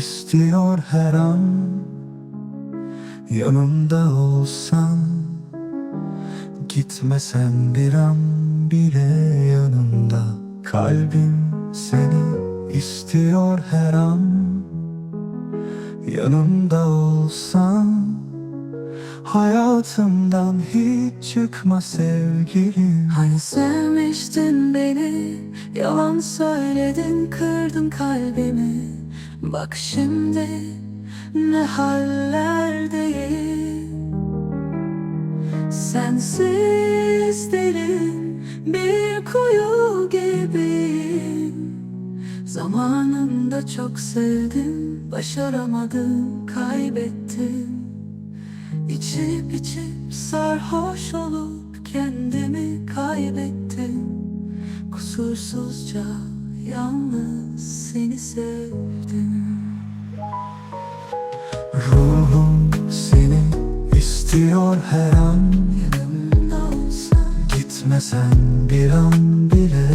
istiyor her an. Yanımda olsan Gitmesen bir an bile yanımda. Kalbim seni istiyor her an. Yanımda olsan Hayatımdan hiç çıkma sevgilim. Hani sevmiştin beni Yalan söyledin kırdın kalbimi Bak şimdi ne hallerdeyim Sensiz derin bir kuyu gibiyim Zamanında çok sevdim Başaramadım kaybettim. İçip içip sarhoş olup kendimi kaybettim. Kusursuzca yalnız seni sevdim. Ruhum seni istiyor her an. Yanımda olsan. Gitmesen bir an bile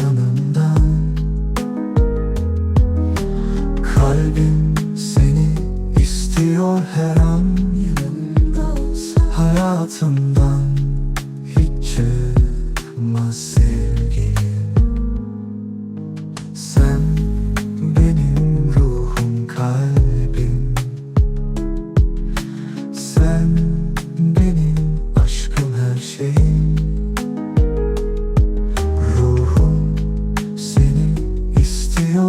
yanımdan. Kalbim seni istiyor her an. Yanımda olsan. Hayatımdan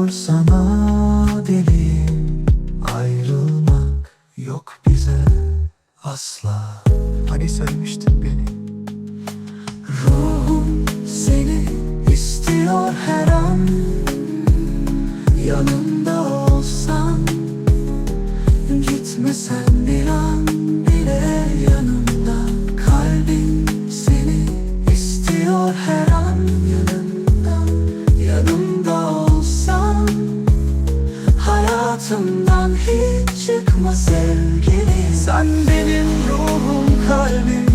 istiyor sana deliyim Ayrılmak yok bize asla. Hani sevmiştin beni? Ruhum seni istiyor her an. Yanımda hayatımdan hiç çıkma sevgilim Sen benim ruhum kalbim.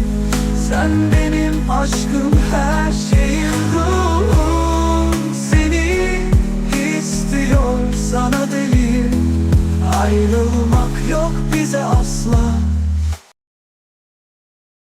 Sen benim aşkım her şeyim ruhum. Seni istiyor sana deliyim Ayrılmak yok bize asla.